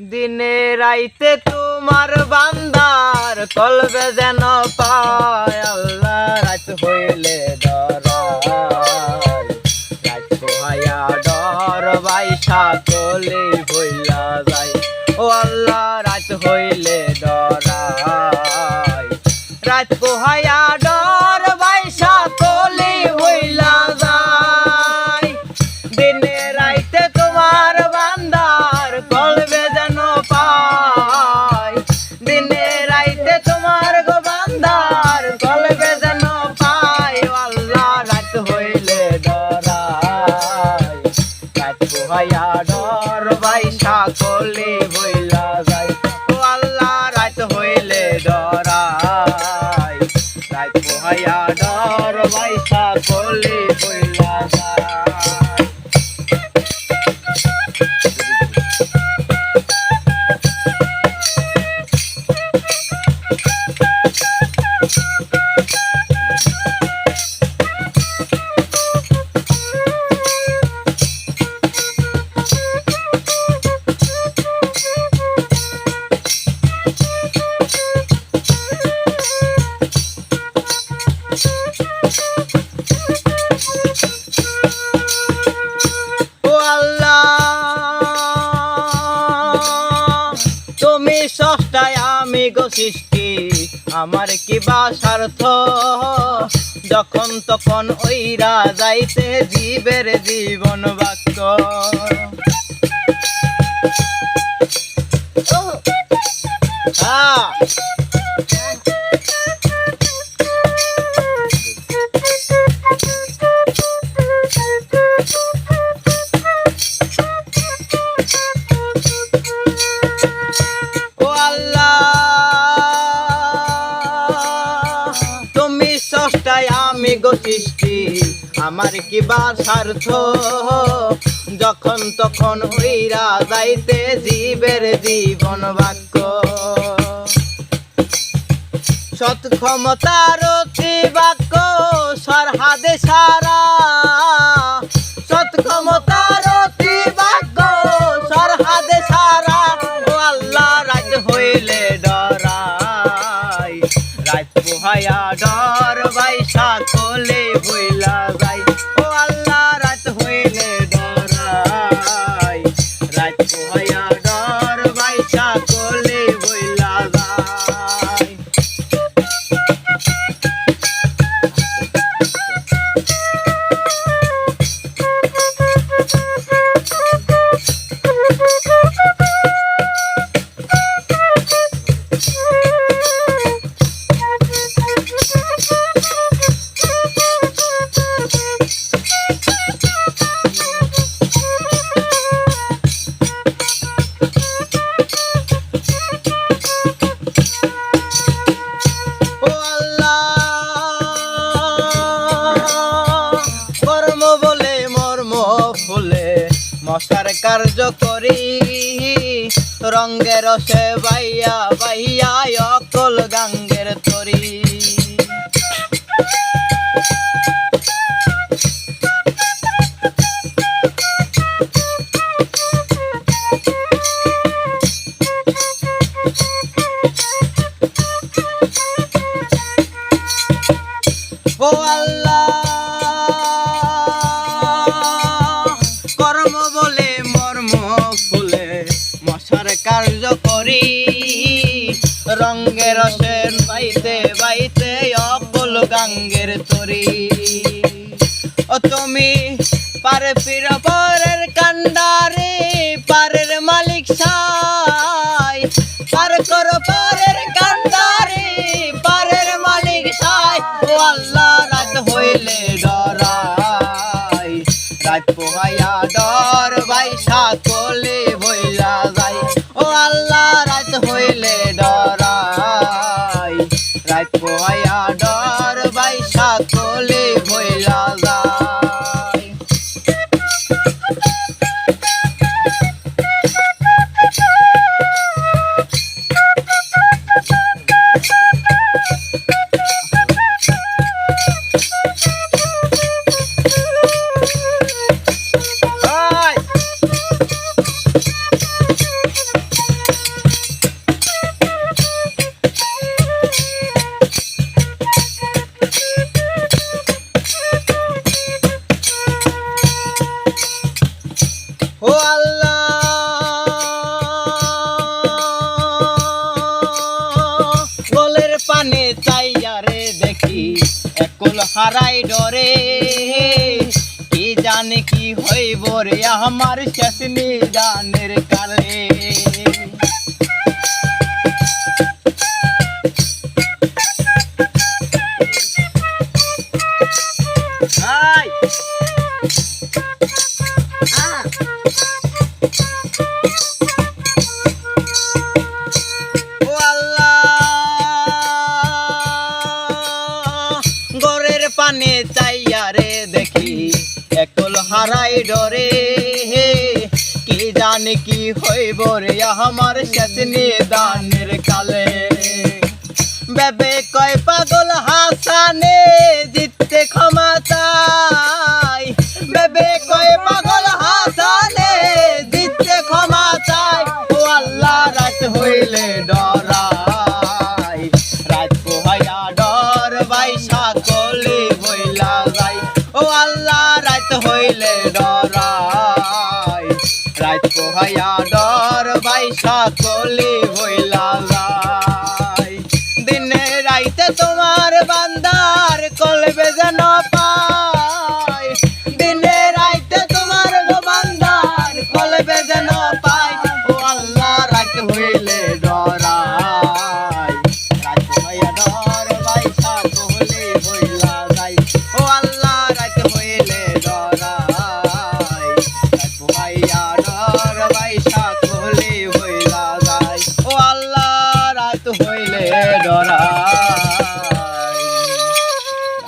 দিনে রাইতে তোমার বান্দার কলবে যেন পায়। আল্লাহ, রাত হইলে পোহায়া ডর বাইসা কলি হইলা যায়। ও আল্লাহ, রাত হইলে ডরায় রাত পোহায়া ডর বাইসা কলি হইলা যায়। দিনে পোহায়া ডর ভাই কলি গো সৃষ্টি আমার কি বা স্বার্থ? যখন তখন ওইরা যাইতে জীবের জীবন বাক্য। হ্যাঁ সৃষ্টি। আমার কি বা স্বার্থ যখন তখন হইরা যাইতে জীবের জীবন বাক্য। সৎ ক্ষমতার বাক্য, সরহাদে সারা মশার কার্য করি রঙ্গের সে বাইয়া বাইয়া কার্য করি। রঙ্গের রসের বাইতে বাইতে অকল গাঙ্গের তরি। ও তুমি পারে ফির কান্ডারে পারের একল হারাই ডরে। কি জানে কি হইব রে আমার শেষ নিদানের কালে? ডরে হে কে জানে কি হইব রে আমার শেষ দানের কালে। বেবে কয় পাগল রাত পোহাইয়া ডর ভাই সকলে হইলা